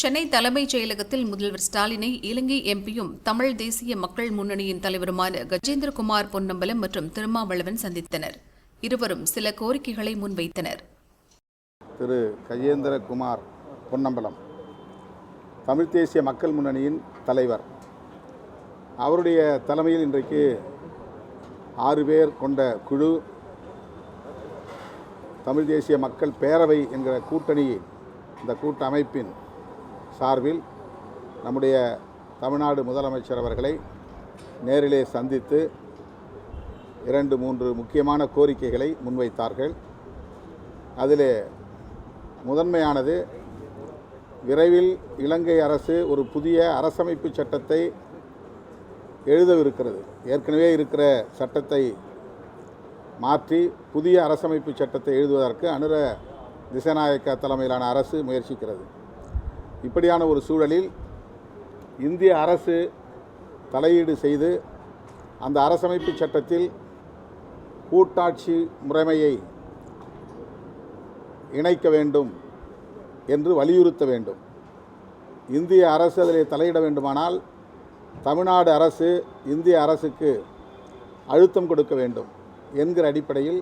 சென்னை தலைமைச் செயலகத்தில் முதல்வர் ஸ்டாலினை இலங்கை எம்பியும் தமிழ் தேசிய மக்கள் முன்னணியின் தலைவருமான கஜேந்திரகுமார் பொன்னம்பலம் மற்றும் திருமாவளவன் சந்தித்தனர். இருவரும் சில கோரிக்கைகளை முன்வைத்தனர். திரு. கஜேந்திரகுமார் பொன்னம்பலம் தமிழ் தேசிய மக்கள் முன்னணியின் தலைவர். அவருடைய தலைமையில் இன்றைக்கு ஆறு பேர் கொண்ட குழு தமிழ் தேசிய மக்கள் பேரவை என்கிற கூட்டணி இந்த கூட்டமைப்பின் சார்பில் நம்முடைய தமிழ்நாடு முதலமைச்சர் அவர்களை நேரிலே சந்தித்து இரண்டு மூன்று முக்கியமான கோரிக்கைகளை முன்வைத்தார்கள். அதிலே முதன்மையானது விரைவில் இலங்கை அரசு ஒரு புதிய அரசமைப்பு சட்டத்தை எழுதவிருக்கிறது. ஏற்கனவே இருக்கிற சட்டத்தை மாற்றி புதிய அரசமைப்பு சட்டத்தை எழுதுவதற்கு அனுர திசநாயக்க தலைமையிலான அரசு முயற்சிக்கிறது. இப்படியான ஒரு சூழலில் இந்திய அரசு தலையீடு செய்து அந்த அரசமைப்பு சட்டத்தில் கூட்டாட்சி முறைமையை இணைக்க வேண்டும் என்று வலியுறுத்த வேண்டும். இந்திய அரசு அதில் தலையிட வேண்டுமானால் தமிழ்நாடு அரசு இந்திய அரசுக்கு அழுத்தம் கொடுக்க வேண்டும் என்கிற அடிப்படையில்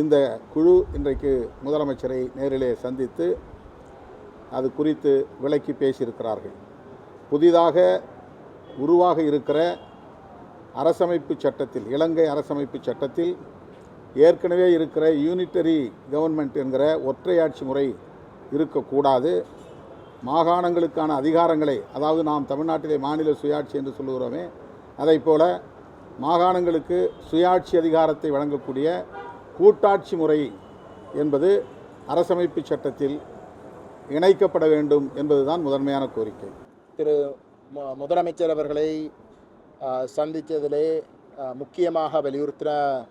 இந்த குழு இன்றைக்கு முதலமைச்சரை நேரிலே சந்தித்து அது குறித்து விளக்கி பேசியிருக்கிறார்கள். புதிதாக உருவாக இருக்கிற அரசமைப்பு சட்டத்தில் இலங்கை அரசமைப்பு சட்டத்தில் ஏற்கனவே இருக்கிற யூனிட்டரி கவர்மெண்ட் என்கிற ஒற்றையாட்சி முறை இருக்கக்கூடாது. மாகாணங்களுக்கான அதிகாரங்களை அதாவது நாம் தமிழ்நாட்டிலே மாநில சுயாட்சி என்று சொல்லுகிறோமே அதைப் போல மாகாணங்களுக்கு சுயாட்சி அதிகாரத்தை வழங்கக்கூடிய கூட்டாட்சி முறை என்பது அரசமைப்பு சட்டத்தில் இணைக்கப்பட வேண்டும் என்பதுதான் முதன்மையான கோரிக்கை. திரு மு- முதலமைச்சர் அவர்களை சந்தித்ததிலே முக்கியமாக வலியுறுத்தின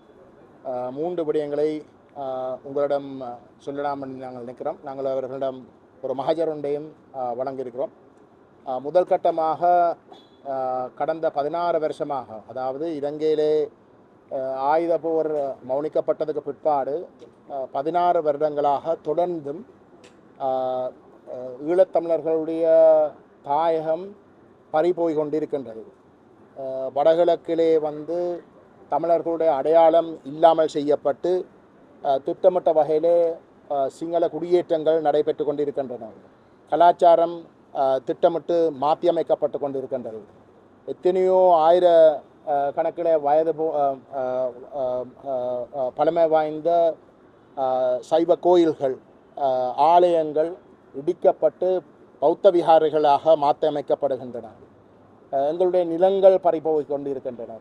மூன்று விடயங்களை உங்களிடம் சொல்லலாம் என்று நாங்கள் நினைக்கிறோம். நாங்கள் அவர்களிடம் ஒரு மகஜர் ஒன்றையும் வழங்கியிருக்கிறோம். முதல் கட்டமாக கடந்த பதினாறு வருஷமாக அதாவது இலங்கையிலே ஆயுத போர் மௌனிக்கப்பட்டதுக்கு பிற்பாடு பதினாறு வருடங்களாக தொடர்ந்தும் ஈழத்தமிழர்களுடைய தாயகம் பறிபோய் கொண்டிருக்கின்றது வடகிழக்கிலே வந்து தமிழர்களுடைய அடையாளம் இல்லாமல் செய்யப்பட்டு திட்டமிட்ட வகையிலே சிங்கள குடியேற்றங்கள் நடைபெற்று கொண்டிருக்கின்றன. கலாச்சாரம் திட்டமிட்டு மாற்றியமைக்கப்பட்டு கொண்டிருக்கின்றது. எத்தனையோ ஆயிர கணக்கில் வயது போ- பழமை வாய்ந்த சைவ கோயில்கள் ஆலயங்கள் இடிக்கப்பட்டு பௌத்த விகாரிகளாக மாற்றியமைக்கப்படுகின்றன. எங்களுடைய நிலங்கள் பறிபோய் கொண்டிருக்கின்றன.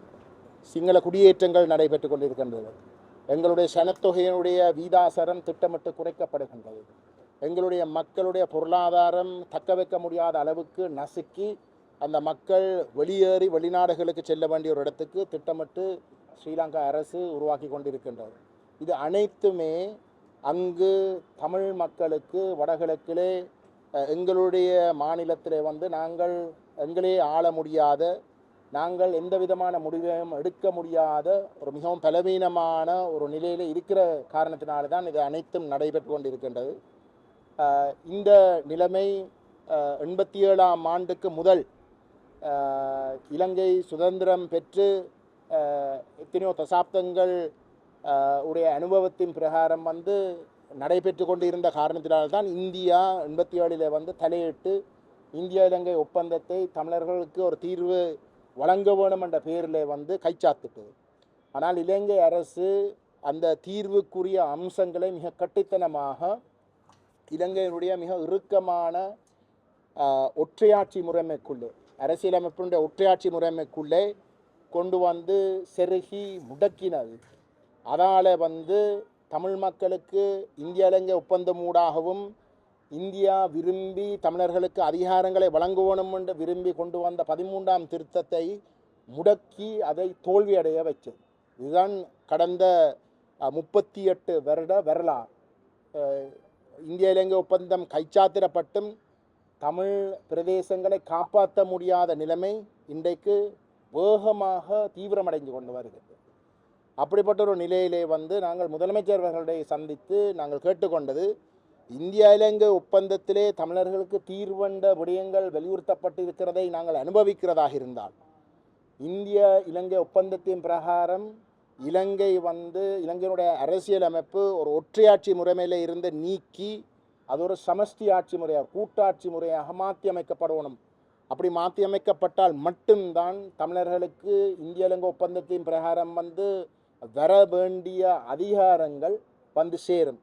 சிங்கள குடியேற்றங்கள் நடைபெற்று கொண்டிருக்கின்றது. எங்களுடைய சனத்தொகையினுடைய வீதாசரம் திட்டமிட்டு குறைக்கப்படுகின்றது. எங்களுடைய மக்களுடைய பொருளாதாரம் தக்க வைக்க முடியாத அளவுக்கு நசுக்கி அந்த மக்கள் வெளியேறி வெளிநாடுகளுக்கு செல்ல வேண்டிய ஒரு இடத்துக்கு திட்டமிட்டு ஸ்ரீலங்கா அரசு உருவாக்கி கொண்டிருக்கின்றது. இது அனைத்துமே அங்கு தமிழ் மக்களுக்கு வடகிழக்கிலே எங்களுடைய மாநிலத்திலே வந்து நாங்கள் எங்களே ஆள முடியாத நாங்கள் எந்த விதமான முடிவையும் எடுக்க முடியாத ஒரு மிகவும் பலவீனமான ஒரு நிலையில் இருக்கிற காரணத்தினால தான் இது அனைத்தும் நடைபெற்று கொண்டிருக்கின்றது. இந்த நிலைமை எண்பத்தி ஏழாம் ஆண்டுக்கு முதல் இலங்கை சுதந்திரம் பெற்று எத்தனையோ தசாப்தங்கள் உடைய அனுபவத்தின் பிரகாரம் வந்து நடைபெற்று காரணத்தினால் காரணத்தினால்தான் இந்தியா எண்பத்தி ஏழில் வந்து தலையிட்டு இந்தியா இலங்கை ஒப்பந்தத்தை தமிழர்களுக்கு ஒரு தீர்வு வழங்க வேணும் என்ற பெயரில் வந்து கைச்சாத்திட்டது. ஆனால் இலங்கை அரசு அந்த தீர்வுக்குரிய அம்சங்களை மிக கட்டித்தனமாக இலங்கையினுடைய மிக இறுக்கமான ஒற்றையாட்சி முறைமைக்குள்ளே அரசியலமைப்பினுடைய ஒற்றையாட்சி முறைமைக்குள்ளே கொண்டு வந்து செருகி முடக்கினது. அதனால் வந்து தமிழ் மக்களுக்கு இந்திய இலங்கை ஒப்பந்தம் ஊடாகவும் இந்தியா விரும்பி தமிழர்களுக்கு அதிகாரங்களை வழங்குவணும் என்று விரும்பி கொண்டு வந்த பதிமூன்றாம் திருத்தத்தை முடக்கி அதை தோல்வியடைய வைச்சது இதுதான் கடந்த முப்பத்தி எட்டு வருட வரலாறு. இந்திய இலங்கை ஒப்பந்தம் கைச்சாத்திரப்பட்டும் தமிழ் பிரதேசங்களை காப்பாற்ற முடியாத நிலைமை இன்றைக்கு வேகமாக தீவிரமடைந்து கொண்டு வருகிறது. அப்படிப்பட்ட ஒரு நிலையிலே வந்து நாங்கள் முதலமைச்சர் அவர்களை சந்தித்து நாங்கள் கேட்டுக்கொண்டது இந்தியா இலங்கை ஒப்பந்தத்திலே தமிழர்களுக்கு தீர்வண்ட விடயங்கள் வலியுறுத்தப்பட்டிருக்கிறதை நாங்கள் அனுபவிக்கிறதாக இருந்தால் இந்திய இலங்கை ஒப்பந்தத்தின் பிரகாரம் இலங்கை வந்து இலங்கையினுடைய அரசியல் அமைப்பு ஒரு ஒற்றையாட்சி முறைமையில் இருந்து நீக்கி அது ஒரு சமஷ்டி ஆட்சி முறையாக கூட்டாட்சி முறையாக மாற்றி அமைக்கப்படணும். அப்படி மாற்றி அமைக்கப்பட்டால் மட்டும்தான் தமிழர்களுக்கு இந்திய இலங்கை ஒப்பந்தத்தின் பிரகாரம் வந்து வர வேண்டிய அதிகாரங்கள் வந்து சேரும்.